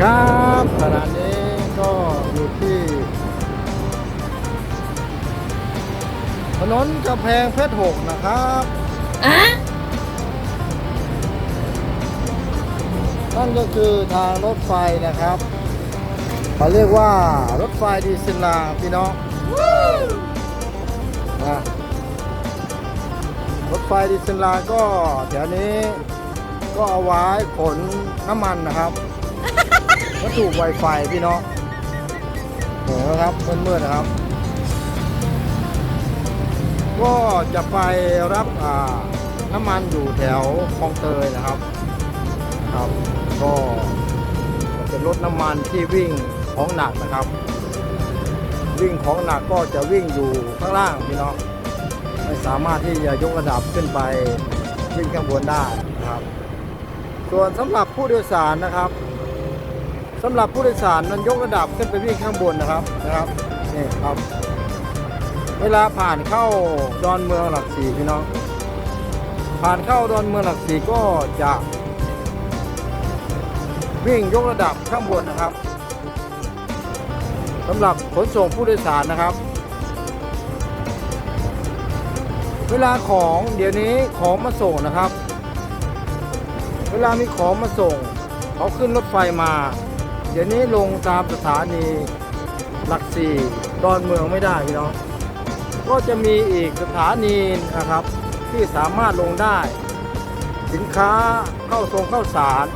ครับขณะนี้ก็อยู่ที่ ถนนกำแพงเพชรหกนะครับอะนั่นก็คือทางรถไฟนะครับเขาเรียกว่ารถไฟดีเซลลางพี่น้องนะรถไฟดีเซลลางก็เดี๋ยวนี้ก็เอาไว้ขนน้ำมันนะครับ วัตถุไวไฟพี่น้องเห็นไหครับมืดๆนะครับ ก็จะไปรับอ่าน้ำมันอยู่แถวคลองเตยนะครับครับก็เป็นรถน้ำมันที่วิ่งของหนักนะครับ วิ่งของหนักก็จะวิ่งอยู่ข้างล่างพี่น้องไม่สามารถที่จะยกระดับขึ้นไปวิ่งข้างบนได้นะครับ ส่วนสำหรับผู้โดยสารนะครับ สำหรับผู้โดยสารนั้นยกระดับขึ้นไปวิ่งข้างบนนะครับนะครับนี่ครับ เวลาผ่านเข้าดอนเมืองหลักสี่พี่น้อง ผ่านเข้าดอนเมืองหลักสี่ก็จะวิ่งยกระดับข้างบนนะครับสำหรับขนส่งผู้โดยสารนะครับ เวลาของเดี๋ยวนี้ของมาส่งนะครับ เวลามีของมาส่งเขาขึ้นรถไฟมา เดี๋ยวนี้ลงตามสถานีหลักสี่ดอนเมืองไม่ได้พี่น้องก็จะมีอีกสถานีนะครับ ที่สามารถลงได้ สินค้าเข้าส่งเข้าสาร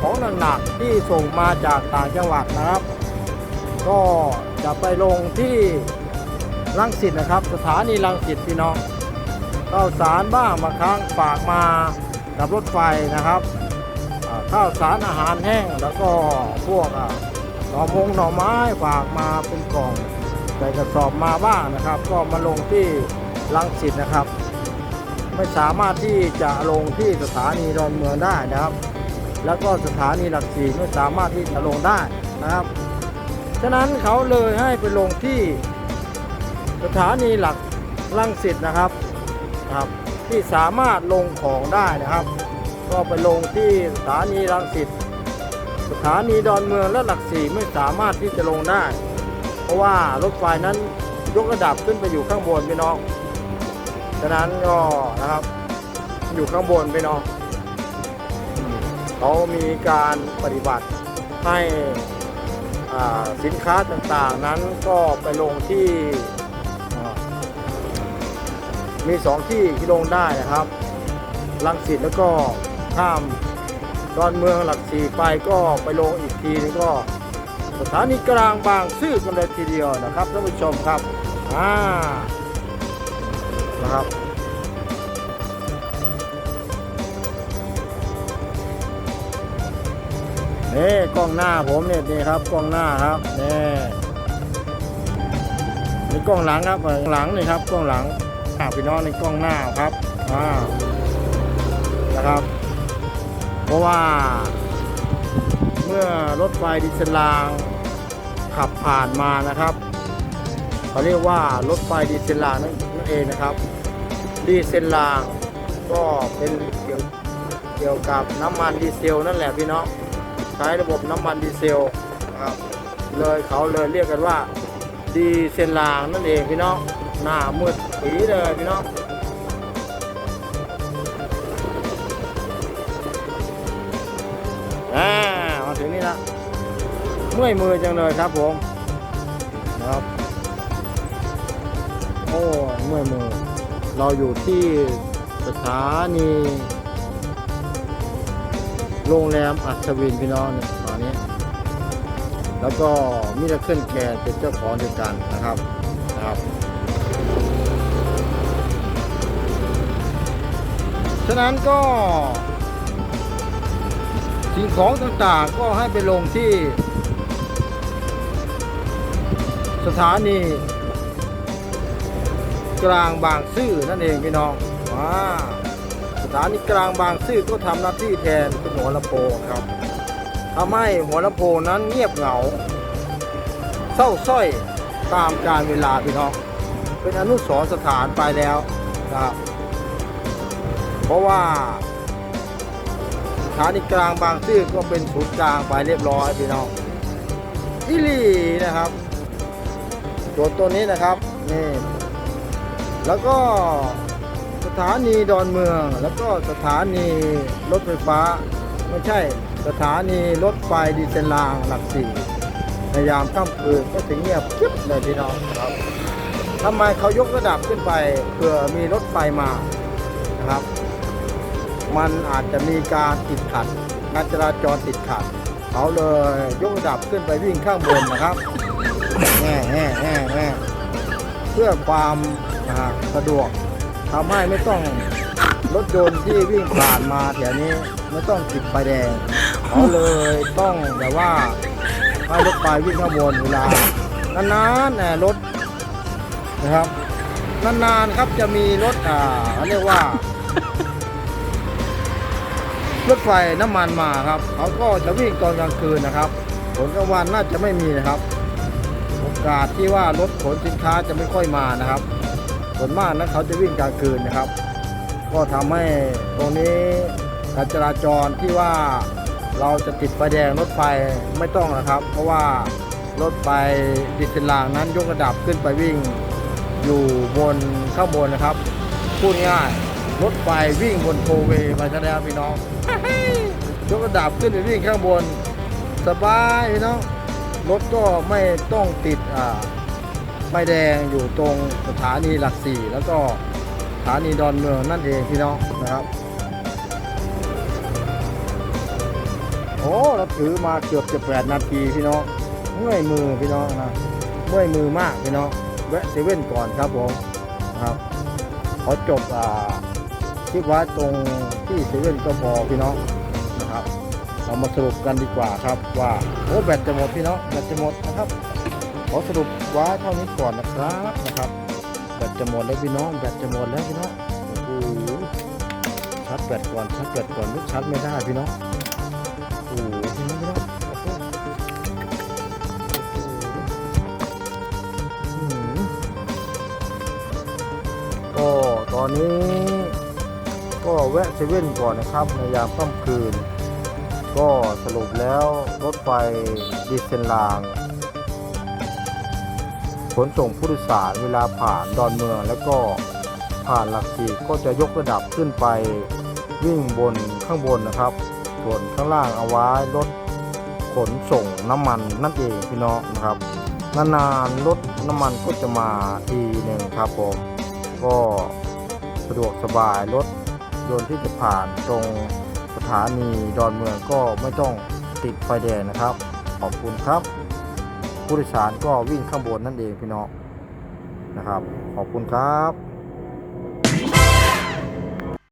ของหนักๆที่ส่งมาจากต่างจังหวัดนะครับ ก็จะไปลงที่ลังสิตนะครับ สถานีลังสิตพี่น้องเข้าสารบ้างบางครั้งฝากมากับรถไฟนะครับ ข้าวสารอาหารแห้งแล้วก็พวกหน่อมงหน่อไม้ฝากมาเป็นกล่องใส่กระสอบมาบ้างนะครับ ก็มาลงที่ลังสิตนะครับ ไม่สามารถที่จะลงที่สถานีดอนเมืองได้นะครับ แล้วก็สถานีหลักสี่ไม่สามารถที่จะลงได้นะครับ ฉะนั้นเขาเลยให้ไปลงที่สถานีหลักลังสิตนะครับครับ ที่สามารถลงของได้นะครับ ก็ไปลงที่สถานีรังสิตสถานีดอนเมืองและหลักสี่ไม่สามารถที่จะลงได้ เพราะว่ารถไฟนั้นยกระดับขึ้นไปอยู่ข้างบนพี่น้องฉะนั้นก็นะครับอยู่ข้างบนพี่น้องเขามีการปฏิบัติให้สินค้าต่างๆนั้นก็ไปลงที่ มีสองที่ที่ลงได้นะครับลังสิตแล้วก็ ข้ามดอนเมืองหลักสี่ไปก็ไปลงอีกทีนึงก็ สถานีกลางบางซื่อกันเลยทีเดียวนะครับท่านผู้ชมครับอ่านะครับนี่กล้องหน้าผมเนี่ยนี่ครับกล้องหน้าครับนี่นี่กล้องหลังครับกล้องหลังนี่ครับกล้องหลังอ่าพี่น้องในกล้องหน้าครับอ่านะครับ เพราะว่าเมื่อรถไฟดีเซลางขับผ่านมานะครับเขาเรียกว่ารถไฟดีเซลรางนั่นเองนะครับ ดีเซลรางก็เป็นเกี่ยวเกี่ยวกับน้ำมันดีเซลนั่นแหละพี่น้องใช้ระบบน้ำมันดีเซลครับเลยเขาเลยเรียกกันว่าดีเซลรางนั่นเองพี่น้องหน้ามืดปีเลยพี่น้อง ถึงนี่ละเมื่อยมือจังเลยครับผมนะครับโอ้เมื่อยมือ เราอยู่ที่สถานีโรงแรมอัศวินพี่น้องเนี่ยตอนนี้ แล้วก็มิราเคิลแคร์เป็นเจ้าของเดียวกันนะครับนะครับฉะนั้นก็ สิ่งของต่างๆก็ให้ไปลงที่ สถานี กลางบางซื่อนั่นเองพี่น้องอ่าสถานีกลางบางซื่อก็ทำหน้าที่แทนหัวลำโพงครับทำให้หัวลำโพงนั้นเงียบเหงา เศร้าส้อยตามการเวลาพี่น้อง เป็นอนุสรสถานไปแล้วนะครับเพราะว่า ถานีกลางบางซื่อก็เป็นศูนย์กลางไปเรียบร้อยพี่น้องอิลีนะครับตัวตัวนี้นะครับนี่แล้วก็สถานีดอนเมือง แล้วก็สถานีรถไฟฟ้า ไม่ใช่สถานีรถไฟดีเซลรางหลักสี่ในยามค่ำคืนก็ถึงเงียบเกิ๊บเลยพี่น้องครับทำไมเขายกระดับขึ้นไปเพื่อมีรถไฟมานะครับ มันอาจจะมีการติดขัดการจราจรติดขัดเขาเลยยกระดับขึ้นไปวิ่งข้างบนนะครับแง่แง่แง่แง่เพื่อความสะดวกทำให้ไม่ต้องรถยนต์ที่วิ่งผ่านมาแถวนี้ไม่ต้องติดไฟแดงเขาเลยต้องแบบว่าให้รถไฟวิ่งข้างบนเวลานานๆแหน่รถนะครับนานๆครับจะมีรถอ่าเรียกว่า รถไฟน้ำมันมาครับเขาก็จะวิ่งตอนกลางคืนนะครับผลกลางวันน่าจะไม่มีนะครับ โอกาสที่ว่ารถขนสินค้าจะไม่ค่อยมานะครับส่วนมากนะเขาจะวิ่งกลางคืนนะครับ ก็ทำให้ตรงนี้การจราจรที่ว่าเราจะติดไฟแดงรถไฟไม่ต้องนะครับ เพราะว่ารถไฟดิสเลางนั้นยกระดับขึ้นไปวิ่งอยู่บนข้างบนนะครับ พูดง่าย รถไฟวิ่งบนโทเวย์มาซะแล้วพี่น้องยกระดับขึ้นไปวิ่งข้างบน สบายพี่น้องรถก็ไม่ต้องติดอ่าไฟแดงอยู่ตรงสถานีหลักสี่แล้วก็สถานีดอนเมืองนั่นเองพี่น้องนะครับ โอ้เราถือมาเกือบจะแปดนาทีพี่น้องเมื่อยมือพี่น้องนะเมื่อยมือมากพี่น้องแวะเซเว่นก่อนครับผมนะครับขอจบอ่า คลิปไว้ตรงที่เซเว่นก็พอพี่น้องนะครับ เรามาสรุปกันดีกว่าครับว่าโอ้แบตจะหมดพี่น้องแบตจะหมดนะครับขอสรุปไว้เท่านี้ก่อนนะครับนะครับแบตจะหมดแล้วพี่น้องแบตจะหมดแล้วพี่น้องโอ้โหชาร์จแบตก่อนชาร์จแบตก่อนนึกชาร์จไม่ได้พี่น้องโอ้โหพี่น้องพี่น้องโอ้โหอื้อหือก็ตอนนี้ ก็แวะเซเว่นก่อนนะครับในยามค่ำคืน ก็สรุปแล้วรถไฟดีเซลรางขนส่งผู้โดยสารเวลาผ่านดอนเมืองแล้วก็ผ่านหลักสี่ก็จะยกระดับขึ้นไปวิ่งบนข้างบนนะครับ ส่วนข้างล่างเอาไว้รถขนส่งน้ำมันนั่นเองพี่น้องนะครับนานๆรถน้ำมันก็จะมาทีหนึ่งครับผมก็สะดวกสบายรถ ยนต์ที่จะผ่านตรงสถานีดอนเมืองก็ไม่ต้องติดไฟแดงนะครับ ขอบคุณครับ ผู้โดยสารก็วิ่งข้างบนนั่นเองพี่น้องนะครับ ขอบคุณครับ